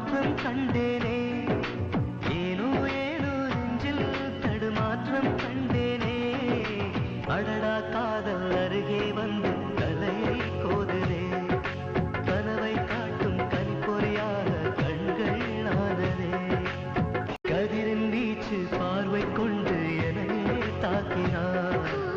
தடுமாற்றம் கண்டேனே. ஏனோ ஏனோ நெஞ்சில் தடுமாற்றம் கண்டேனே. அடடா காதல் அருகே வந்து கலையை கோதுவே கனவை காட்டும் கனிப்பொறியாக கண்கள் நாதனே. கதிரின் வீச்சு பார்வை கொண்டு என்னை தாக்கினார்.